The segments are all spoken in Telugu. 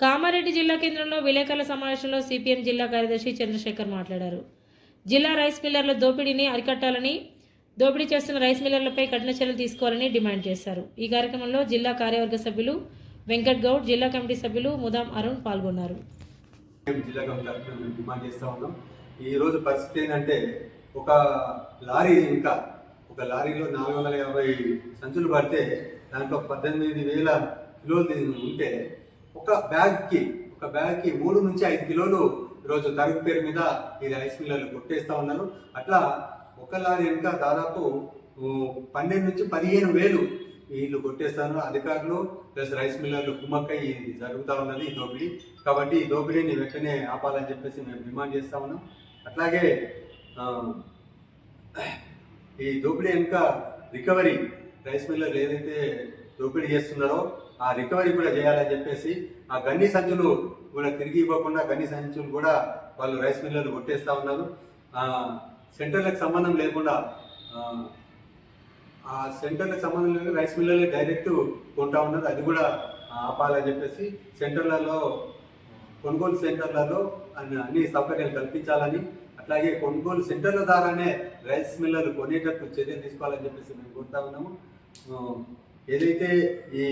కామారెడ్డి జిల్లా కేంద్రంలో విలేకరుల సమావేశంలో సిపిఎం జిల్లా కార్యదర్శి చంద్రశేఖర్ మాట్లాడారు. జిల్లా రైస్ మిల్లర్ల దోపిడీని అరికట్టాలని దోపిడీ చేస్తున్న రైస్ మిల్లర్లపై కఠిన చర్యలు తీసుకోవాలని డిమాండ్ చేశారు. ఈ కార్యక్రమంలో జిల్లా కార్యవర్గ సభ్యులు వెంకట్ గౌడ్ జిల్లా కమిటీ సభ్యులు ముదాం అరుణ్ పాల్గొన్నారు. జిల్లా కమిటీ డిమాండ్ చేస్తూ ఉన్నాం. ఈ రోజు పరిస్థితి ఏంటంటే ఒక లారీ ఇంకా ఒక లారీలో నాలుగు వందల యాభై సంచులు పడితే దాంట్లో పద్దెనిమిది వేల కిలోలు ఉంటే ఒక బ్యాగ్కి ఒక బ్యాగ్కి మూడు నుంచి ఐదు కిలోలు ఈరోజు తరుగు పేరు మీద ఈ రైస్ మిల్లర్లు కొట్టేస్తూ ఉన్నారు. అట్లా ఒక లారీ వెనుక దాదాపు పన్నెండు నుంచి పదిహేను వేలు వీళ్ళు కొట్టేస్తాను అధికారులు ప్లస్ రైస్ మిల్లర్లు కుమ్మక్కై ఇది జరుగుతూ ఉన్నది ఈ దోపిడీ. కాబట్టి ఈ దోపిడీని వెంటనే ఆపాలని చెప్పేసి మేము డిమాండ్ చేస్తా ఉన్నాం. అట్లాగే ఈ దోపిడీ వెనుక రికవరీ రైస్ మిల్లర్లు ఏదైతే దోపిడీ చేస్తున్నారో ఆ రికవరీ కూడా చేయాలని చెప్పేసి ఆ గన్ని సంచులు కూడా తిరిగి ఇవ్వకుండా గన్ని సంచులు కూడా వాళ్ళు రైస్ మిల్లర్లు కొట్టేస్తూ ఉన్నారు. సెంటర్లకు సంబంధం లేకుండా ఆ, సెంటర్లకు సంబంధం లేకుండా రైస్ మిల్లర్లు డైరెక్ట్ కొంటా ఉన్నారు. అది కూడా ఆపాలని చెప్పేసి సెంటర్లలో కొనుగోలు సెంటర్లలో అన్ని సౌకర్యాలు కల్పించాలని అట్లాగే కొనుగోలు సెంటర్ల ద్వారానే రైస్ మిల్లర్లు కొనేటట్టు చర్యలు తీసుకోవాలని చెప్పేసి మేము కోరుతా ఉన్నాము. ఏదైతే ఈ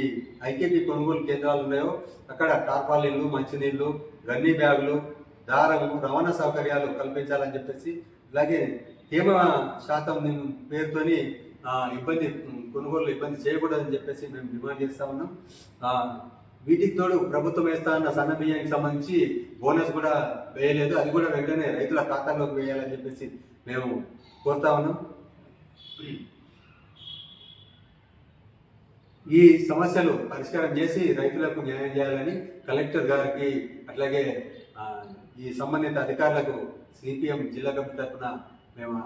ఐకేపీ కొనుగోలు కేంద్రాలు ఉన్నాయో అక్కడ టార్పాలిన్లు మంచినీళ్ళు గన్నీ బ్యాగులు దారము రవాణా సౌకర్యాలు కల్పించాలని చెప్పేసి అలాగే తేమ శాతం పేరుతోని ఇబ్బంది కొనుగోలు ఇబ్బంది చేయకూడదని చెప్పేసి మేము డిమాండ్ చేస్తా ఉన్నాం. వీటికి తోడు ప్రభుత్వం వేస్తా అన్న సన్న బియ్యానికి సంబంధించి బోనస్ కూడా వేయలేదు. అది కూడా వెంటనే రైతుల ఖాతాలోకి వేయాలని చెప్పేసి మేము కోరుతా ఉన్నాం. ఈ సమస్యలు పరిష్కారం చేసి రైతులకు న్యాయం చేయాలని కలెక్టర్ గారికి అట్లాగే ఈ సంబంధిత అధికారులకు సిపిఎం జిల్లా కమిటీ తరఫున మేము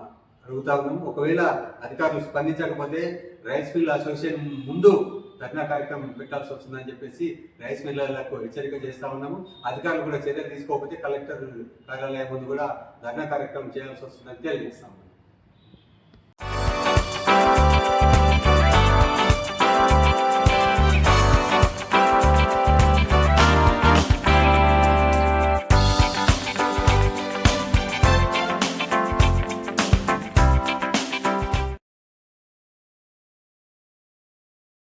అడుగుతా ఉన్నాము ఒకవేళ అధికారులు స్పందించకపోతే రైస్ మిల్ అసోసియేషన్ ముందు ధర్నా కార్యక్రమం పెట్టాల్సి వస్తుందని చెప్పేసి రైస్ మిల్లర్లకు హెచ్చరిక చేస్తూ ఉన్నాము. అధికారులు కూడా చర్యలు తీసుకోకపోతే కలెక్టర్ కార్యాలయం ముందు కూడా ధర్నా కార్యక్రమం చేయాల్సి వస్తుందని తెలియజేస్తాము